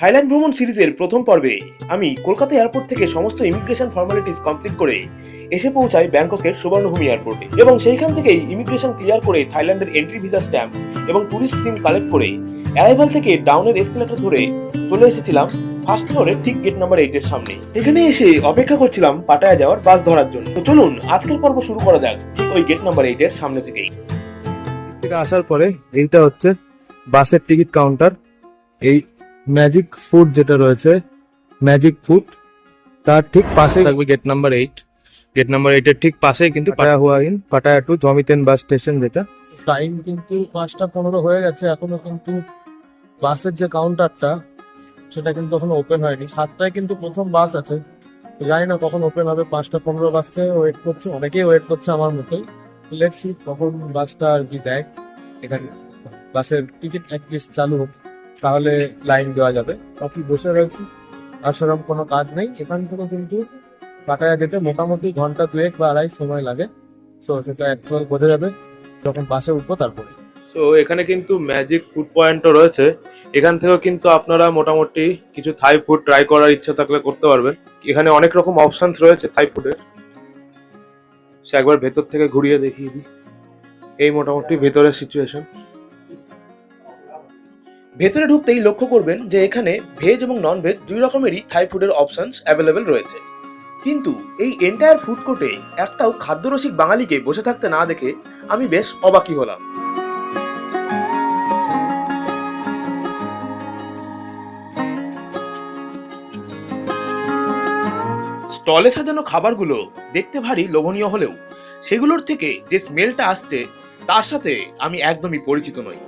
Thailand ভ্রমণ সিরিজের প্রথম পর্বে আমি কলকাতা এয়ারপোর্ট থেকে সমস্ত ইমিগ্রেশন ফর্মালিটিস কমপ্লিট করে এসে পৌঁছাই ব্যাংককের সুবর্ণভূমি এয়ারপোর্টে। এবং সেইখান থেকেই ইমিগ্রেশন ক্লিয়ার করে থাইল্যান্ডের এন্ট্রি ভিসা স্ট্যাম্প এবং টুরিস্ট সিম কালেক্ট করে অ্যারাইভাল থেকে ডাউনের এসকেলেটর ধরে চলে এসেছিলাম ফার্স্ট ফ্লোরে ঠিক গেট নাম্বার এইটের সামনে। এখানে এসে অপেক্ষা করছিলাম পাটায়া যাওয়ার বাস ধরার জন্য। তো চলুন, আজকের পর্ব শুরু করা যাক ওই গেট নাম্বার এইটের সামনে থেকেই। থেকে আসার পরে এইটা হচ্ছে বাসের টিকিট কাউন্টার এই ম্যাজিক ফুড যেটা রয়েছে ম্যাজিক ফুড তার ঠিক পাশে থাকবে gate number eight gate number এইটের ঠিক পাশেই কিন্তু পাটায়া হুয়া in Pattaya to Jomtien bus station যেটা। টাইম কিন্তু পাঁচটা পনেরো হয়ে গেছে এখনও কিন্তু বাসের যে কাউন্টারটা সেটা কিন্তু এখনও ওপেন হয়নি। সাতটায় কিন্তু প্রথম বাস আছে। জানি না কখন ওপেন হবে পাঁচটা পনেরো বাসে ওয়েট করছে অনেকেই ওয়েট করছে আমার মতোই। লেটস সি কখন বাসটা আর কি দেয়। এখানে বাসের টিকিট অ্যাটলিস্ট চালু হোক। তাহলে লাইন দেওয়া যাবে। বাকি বসে রয়েছি আর কোনো কাজ নেই। এখান থেকে কিন্তু পাটায়া যেতে মোটামুটি ঘণ্টা দুয়েক বা আড়াই সময় লাগে। সো সেটা একটু বোঝা যাবে, যখন বাসে উঠবো তারপরে। সো এখানে কিন্তু ম্যাজিক ফুড পয়েন্টও রয়েছে। এখান থেকেও কিন্তু আপনারা মোটামুটি কিছু থাই ফুড ট্রাই করার ইচ্ছা থাকলে করতে পারবেন। এখানে অনেক রকম অপশনস রয়েছে থাই ফুডের সে একবার ভেতর থেকে ঘুরিয়ে দেখিয়ে দিই। এই মোটামুটি ভেতরের সিচুয়েশন ভেতরে ঢুকতেই লক্ষ্য করবেন যে এখানে ভেজ এবং নন ভেজ দুই রকমেরই থাই ফুডের অপশনস অ্যাভেলেবেল রয়েছে। কিন্তু এই এন্টায়ার ফুড কোর্টে একটাও খাদ্যরসিক বাঙালিকে বসে থাকতে না দেখে আমি বেশ অবাকই হলাম। স্টলে সাজানো খাবারগুলো দেখতে ভারী লোভনীয় হলেও সেগুলোর থেকে যে স্মেলটা আসছে, তার সাথে আমি একদমই পরিচিত নই।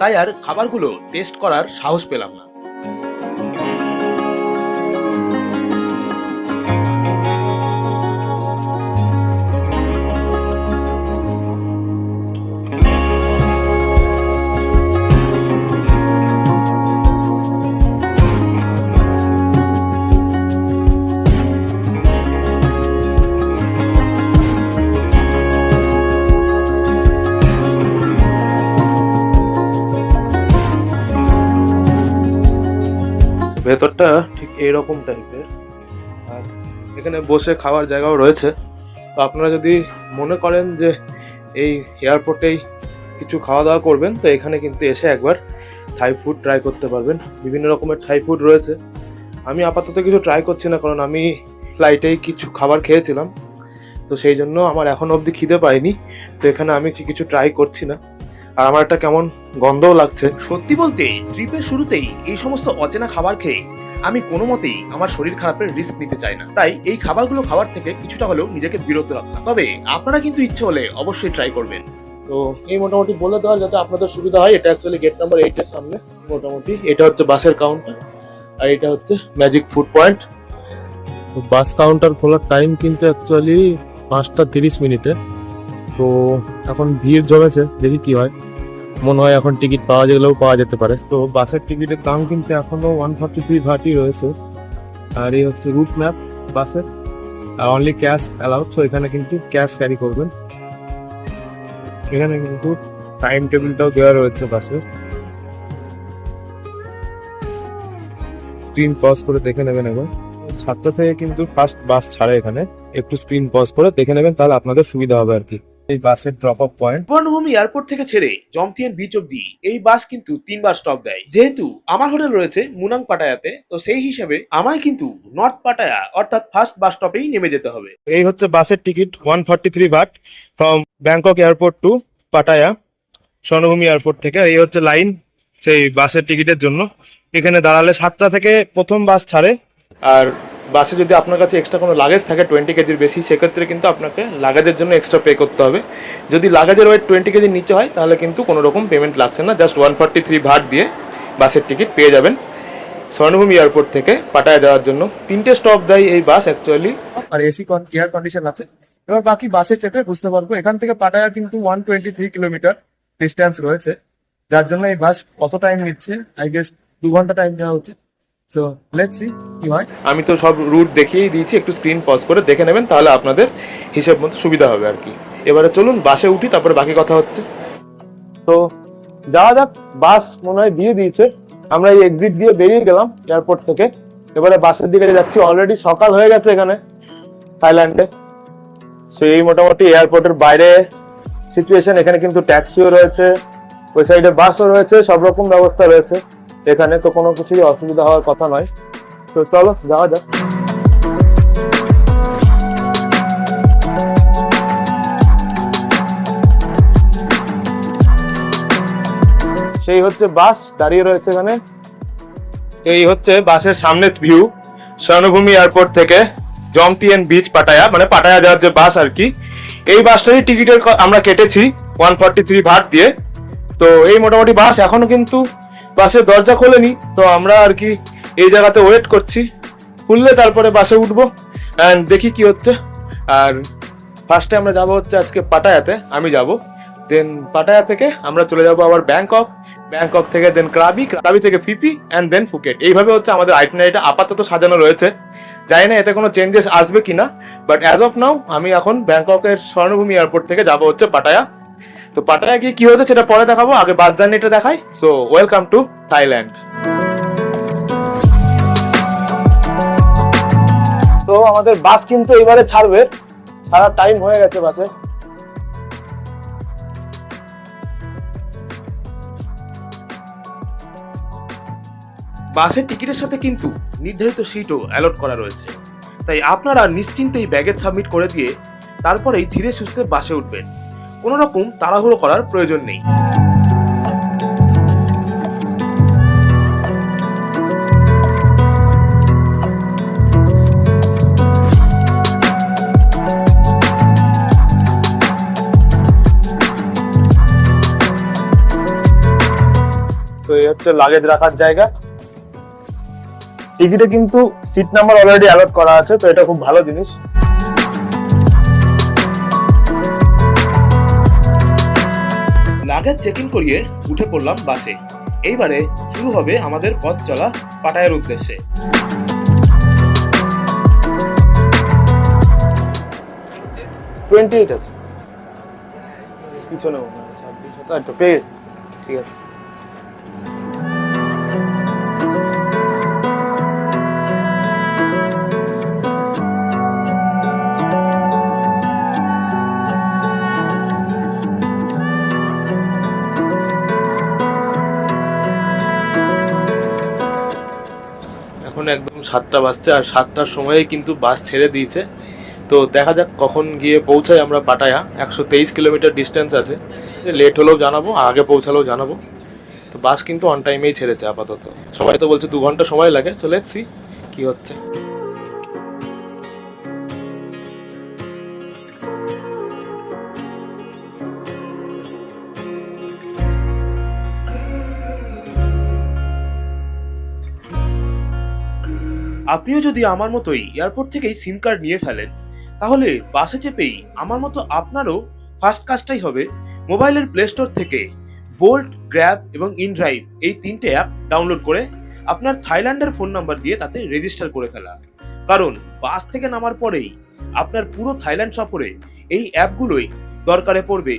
তাই আর খাবারগুলো টেস্ট করার সাহস পেলাম না। ভেতরটা ঠিক এইরকম টাইপের আর এখানে বসে খাওয়ার জায়গাও রয়েছে। তো আপনারা যদি মনে করেন যে এই এয়ারপোর্টেই কিছু খাওয়া দাওয়া করবেন, তো এখানে কিন্তু এসে একবার থাই ফুড ট্রাই করতে পারবেন। বিভিন্ন রকমের থাই ফুড রয়েছে। আমি আপাতত কিছু ট্রাই করছি না, কারণ আমি ফ্লাইটেই কিছু খাবার খেয়েছিলাম। তো সেই জন্য আমার এখন অবধি খিদে পাইনি তো এখানে আমি কিছু ট্রাই করছি না। আর আমার একটা কেমন গন্ধও লাগছে। সত্যি বলতে ট্রিপের শুরুতেই এই সমস্ত অচেনা খাবার খেয়ে আমি কোনো মতেই আমার শরীর খারাপের রিস্ক নিতে চাই না। তাই এই খাবারগুলো খাওয়ার থেকে কিছুটা হলেও নিজেকে বিরত রাখলাম। তবে আপনারা কিন্তু ইচ্ছে হলে অবশ্যই ট্রাই করবেন। তো এই মোটামুটি বলে দেওয়া যাতে আপনাদের সুবিধা হয় এটা অ্যাকচুয়ালি গেট নাম্বার এইটের সামনে মোটামুটি। এটা হচ্ছে বাসের কাউন্টার আর এটা হচ্ছে ম্যাজিক ফুড পয়েন্ট তো বাস কাউন্টার খোলার টাইম কিন্তু অ্যাকচুয়ালি পাঁচটা তিরিশ মিনিটে। তো এখন ভিড় জমেছে দেখি কি হয়। মনে হয় এখন টিকিট পাওয়া গেলেও পাওয়া যেতে পারে। তো বাসের টিকিটের দাম কিন্তু এখনও ওয়ান ফর্টি থ্রি ভাটি রয়েছে। আর এই হচ্ছে রুট ম্যাপ বাসের। আর অনলি ক্যাশ অ্যালাউড সো এখানে কিন্তু ক্যাশ ক্যারি করবেন। এখানে কিন্তু টাইম টেবিলটাও দেওয়া রয়েছে বাসে। স্ক্রিন পজ করে দেখে নেবেন এখন সাতটা থেকে কিন্তু ফার্স্ট বাস ছাড়ে এখানে। একটু স্ক্রিন পজ করে দেখে নেবেন, তাহলে আপনাদের সুবিধা হবে আর কি। এই বাসের drop off point Suvarnabhumi airport থেকে ছেড়ে জমতিয়ান বিচ অব্দি এই বাস কিন্তু তিনবার স্টপ দেয়। যেহেতু আমার হোটেল রয়েছে মুনাং পাটায়াতে তো সেই হিসাবে আমায় কিন্তু নর্থ পাটায়া অর্থাৎ ফার্স্ট বাস স্টপেই নেমে যেতে হবে। এই হচ্ছে বাসের ticket one forty three baht from Bangkok airport to Pattaya Suvarnabhumi airport থেকে। এই হচ্ছে লাইন সেই বাসের টিকিটের জন্য। এখানে দাঁড়ালে সাতটা থেকে প্রথম বাস ছাড়ে। আর বাসে যদি আপনার কাছে এক্সট্রা কোনো লাগেজ থাকে টোয়েন্টি কেজির বেশি, সেক্ষেত্রে কিন্তু আপনাকে লাগেজের জন্য এক্সট্রা পে করতে হবে। যদি লাগেজের ওয়েট টোয়েন্টি কেজির নিচে হয়, তাহলে কিন্তু কোনো রকম পেমেন্ট লাগছে না just one forty three baht দিয়ে বাসের টিকিট পেয়ে যাবেন। স্বর্ণভূমি এয়ারপোর্ট থেকে পাটায়া যাওয়ার জন্য। তিনটে স্টপ দেয় এই বাস অ্যাকচুয়ালি আর এসি এয়ার কন্ডিশন আছে। এবার বাকি বাসে চেপে বুঝতে পারব, এখান থেকে পাটায়া কিন্তু one twenty three kilometre distance রয়েছে। যার জন্য এই বাস কত টাইম নিচ্ছে? আই গেস দু ঘণ্টা টাইম নেওয়া উচিত। সো লেটস সি কি হয় আমি তো সব রুট দেখিয়েই দিয়েছি একটু স্ক্রিন পজ করে দেখে নেবেন তাহলে আপনাদের হিসেব মতো সুবিধা হবে আর কি। এবারে চলুন বাসে উঠি তারপরে বাকি কথা হচ্ছে। তো যাওয়া যাক বাস মনে হয় দিয়ে দিয়েছে। আমরা এই এক্সিট দিয়ে বেরিয়ে গেলাম এয়ারপোর্ট থেকে। এবারে বাসের দিকে যাচ্ছি অলরেডি সকাল হয়ে গেছে এখানে থাইল্যান্ডে সো এই মোটামুটি এয়ারপোর্টের বাইরে সিচুয়েশন এখানে কিন্তু ট্যাক্সিও রয়েছে ওই সাইডে বাসও রয়েছে সব রকম ব্যবস্থা রয়েছে। এখানে তো কোনো কিছুই অসুবিধা হওয়ার কথা নয়। তো চলো, যাওয়া যাক। সেই হচ্ছে বাস, দাঁড়িয়ে রয়েছে এখানে। এই হচ্ছে বাসের সামনের ভিউ স্বর্ণভূমি এয়ারপোর্ট থেকে জমটিএন বিচ পাটায়া মানে পাটায়া যাওয়ার যে বাস আর কি। এই বাসটারই টিকিটের আমরা কেটেছি ওয়ান ফর্টি থ্রি দিয়ে। তো এই মোটামুটি বাস এখনও কিন্তু বাসের দরজা খোলেনি, তো আমরা আর কি এই জায়গাতে ওয়েট করছি। খুললে তারপরে বাসে উঠবো। অ্যান্ড দেখি কি হচ্ছে। আর ফার্স্টে আমরা যাব হচ্ছে আজকে পাটায়াতে, আমি যাব। দেন পাটায়া থেকে আমরা চলে যাব আবার ব্যাংকক। ব্যাংকক থেকে দেন ক্রাবি ক্রাবি থেকে Phi Phi and then Phuket. এইভাবে হচ্ছে আমাদের আইটিনারিটা আপাতত সাজানো রয়েছে। জানি না এতে কোনো চেঞ্জেস আসবে কিনা বাট অ্যাজ অফ নাও আমি এখন ব্যাংককের স্বর্ণভূমি এয়ারপোর্ট থেকে যাব হচ্ছে পাটায়া। তো পাটায়া গিয়ে কি হচ্ছে সেটা পরে দেখাবো আগে বাস জার্নিটা দেখাই। সো ওয়েলকাম টু থাইল্যান্ড তো আমাদের বাস কিন্তু এবারে ছাড়বে। ছাড়ার টাইম হয়ে গেছে বাসে বাসের টিকিটের সাথে কিন্তু নির্ধারিত সিটও অ্যালট করা রয়েছে। তাই আপনারা নিশ্চিন্তেই ব্যাগেজ সাবমিট করে দিয়ে তারপরেই ধীরে সুস্থে বাসে উঠবেন। কোনো রকম তাড়াহুড়ো করার প্রয়োজন নেই। তো এই হচ্ছে লাগেজ রাখার জায়গা। টিকিটে কিন্তু সিট নাম্বার অলরেডি অ্যালট করা আছে, তো এটা খুব ভালো জিনিস। লাগেজ চেক করিয়ে উঠে পড়লাম বাসে। এইবারে শুরু হবে আমাদের পথ চলা পাটায়ের উদ্দেশ্যে। টোয়েন্টি এইট আছে। পিছনে মনে হয় ছাব্বিশ আচ্ছা পেয়ে ঠিক আছে। এখন একদম সাতটা বাজছে আর সাতটার সময়ে কিন্তু বাস ছেড়ে দিয়েছে। তো দেখা যাক কখন গিয়ে পৌঁছাই আমরা পাটায়া। একশো তেইশ কিলোমিটার ডিস্টেন্স আছে। লেট হলেও জানাব, আগে পৌঁছালেও জানাব। তো বাস কিন্তু অন টাইমেই ছেড়েছে আপাতত। সবাই তো বলছে দু ঘণ্টা সময় লাগে চলে এসছি কি হচ্ছে। আপনিও যদি আমার মতোই এয়ারপোর্ট থেকেই সিম কার্ড নিয়ে ফেলেন, তাহলে বাসে চেপেই আমার মতো আপনারও ফার্স্ট কাজটাই হবে। মোবাইলের প্লে স্টোর থেকে বোল্ট গ্র্যাব এবং ইনড্রাইভ এই তিনটে অ্যাপ ডাউনলোড করে আপনার থাইল্যান্ডের ফোন নাম্বার দিয়ে তাতে রেজিস্টার করে ফেলা। কারণ বাস থেকে নামার পরেই আপনার পুরো থাইল্যান্ড সফরে এই অ্যাপগুলোই দরকারে পড়বে।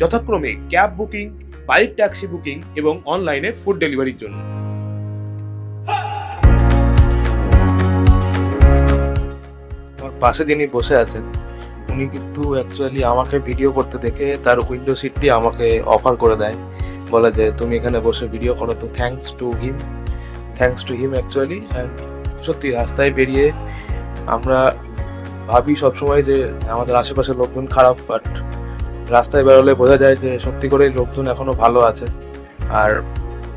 যথাক্রমে cab booking bike taxi booking এবং অনলাইনে ফুড ডেলিভারির জন্য। পাশে যিনি বসে আছেন, উনি কিন্তু অ্যাকচুয়ালি আমাকে ভিডিও করতে দেখে তার উইন্ডো সিটটি আমাকে অফার করে দেয়। বলে যে, তুমি এখানে বসে ভিডিও করো। তো thanks to him thanks to him actually and সত্যি রাস্তায় বেরিয়ে আমরা ভাবি সবসময় যে, আমাদের আশেপাশের লোকজন খারাপ বাট রাস্তায় বেরোলে বোঝা যায় যে, সত্যি করেই লোকজন এখনও ভালো আছে। আর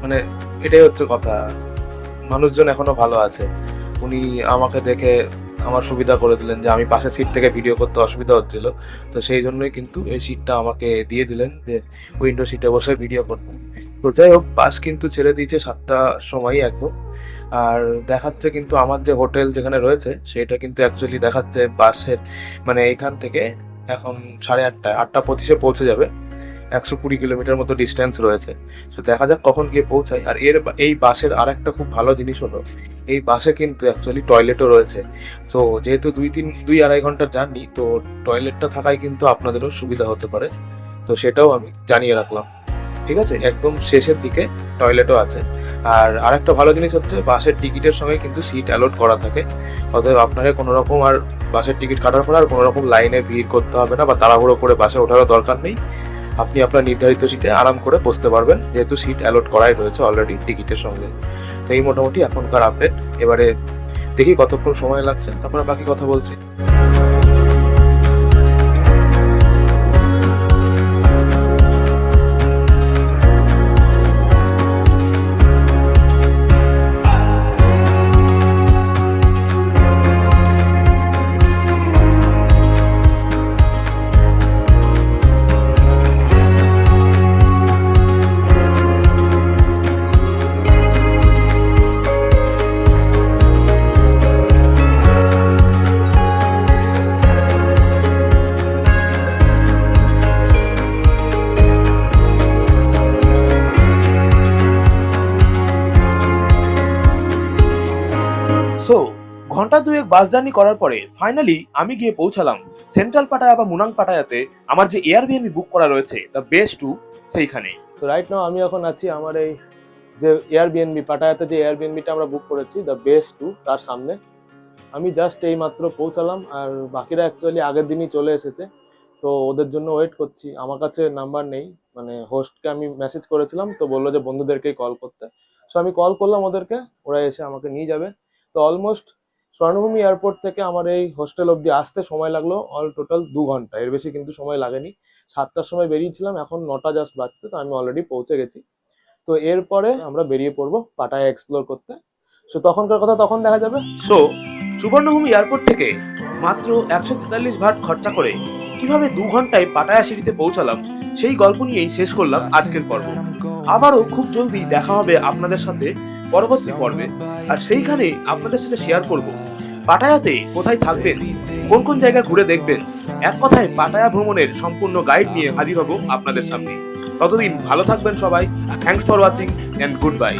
মানে এটাই হচ্ছে কথা, মানুষজন এখনও ভালো আছে। উনি আমাকে দেখে আমার সুবিধা করে দিলেন যে আমি পাশের সিট থেকে ভিডিও করতে অসুবিধা হচ্ছিল। তো সেই জন্যই কিন্তু এই সিটটা আমাকে দিয়ে দিলেন যে উইন্ডো সিটে বসে ভিডিও করতে। তো যাই হোক বাস কিন্তু ছেড়ে দিয়েছে সাতটার সময় একদম। আর দেখাচ্ছে কিন্তু আমার যে হোটেল যেখানে রয়েছে, সেটা কিন্তু অ্যাকচুয়ালি দেখাচ্ছে বাসের মানে এইখান থেকে এখন সাড়ে আটটায়, আটটা পঁচিশে পৌঁছে যাবে। একশো কুড়ি কিলোমিটার মতো ডিস্টেন্স রয়েছে। তো দেখা যাক কখন গিয়ে পৌঁছায়। আর এর এই বাসের আর একটা খুব ভালো জিনিস হলো, এই বাসে কিন্তু অ্যাকচুয়ালি টয়লেটও রয়েছে। তো যেহেতু দুই তিন দুই আড়াই ঘণ্টার জার্নি তো টয়লেটটা থাকায় কিন্তু আপনাদেরও সুবিধা হতে পারে। তো সেটাও আমি জানিয়ে রাখলাম। ঠিক আছে? একদম শেষের দিকে টয়লেটও আছে। আর আরেকটা ভালো জিনিস হচ্ছে, বাসের টিকিটের সঙ্গে কিন্তু সিট অ্যালট করা থাকে। অতএব আপনাকে কোনো রকম আর বাসের টিকিট কাটার পর আর কোনো রকম লাইনে ভিড় করতে হবে না বা তাড়াহুড়ো করে বাসে ওঠারও দরকার নেই। আপনি আপনার নির্ধারিত সিটে আরাম করে বসতে পারবেন। যেহেতু সিট অ্যালট করাই রয়েছে অলরেডি টিকিটের সঙ্গে। তো এই মোটামুটি এখনকার আপডেট এবারে দেখি কতক্ষণ সময় লাগছে। তারপরে বাকি কথা বলছি। বাস জার্নি করার পরে ফাইনালি আমি গিয়ে পৌঁছালাম। সেন্ট্রাল পাটায়া বা মুনাং পাটায়াতে আমার যে এয়ারবিএনবি বুক করা রয়েছে দ্য বেস্ট টু সেইখানে। তো রাইট নাও আমি এখন আছি আমার এই যে এয়ারবিএনবি পাটায়াতে যে এয়ারবিএনবিটা আমরা বুক করেছি দ্য বেস্ট টু তার সামনে। আমি জাস্ট এই মাত্র পৌঁছালাম আর বাকিরা অ্যাকচুয়ালি আগের দিনই চলে এসেছে। তো ওদের জন্য ওয়েট করছি। আমার কাছে নাম্বার নেই। মানে হোস্টকে আমি মেসেজ করেছিলাম, তো বলল যে বন্ধুদেরকেই কল করতে। সো আমি কল করলাম ওদেরকে, ওরা এসে আমাকে নিয়ে যাবে। তো অলমোস্ট স্বর্ণভূমি এয়ারপোর্ট থেকে আমার এই হোস্টেল অবধি আসতে সময় লাগল অল টোটাল দু ঘণ্টা। এর বেশি কিন্তু সময় লাগেনি। সাতটার সময় বেরিয়েছিলাম, এখন নটা জাস্ট বাজতে তো আমি অলরেডি পৌঁছে গেছি। তো এরপরে আমরা বেরিয়ে পড়ব পাটায় এক্সপ্লোর করতে। সো তখনকার কথা তখন দেখা যাবে। সো সুবর্ণভূমি এয়ারপোর্ট থেকে মাত্র একশো তেতাল্লিশ ভাট খরচা করে কীভাবে দু ঘন্টায় পাটায়া সিটিতে পৌঁছালাম, সেই গল্প নিয়েই শেষ করলাম আজকের পর্ব। আবারও খুব জলদি দেখা হবে আপনাদের সাথে পরবর্তী পর্বে। আর সেইখানে আপনাদের সাথে শেয়ার করব। পাটায়াতে কোথায় থাকবেন? কোন কোন জায়গা ঘুরে দেখবেন? এক কথায় পাটায়া ভ্রমণের সম্পূর্ণ গাইড নিয়ে হাজির হব আপনাদের সামনে। ততদিন ভালো থাকবেন সবাই। Thanks for watching and good bye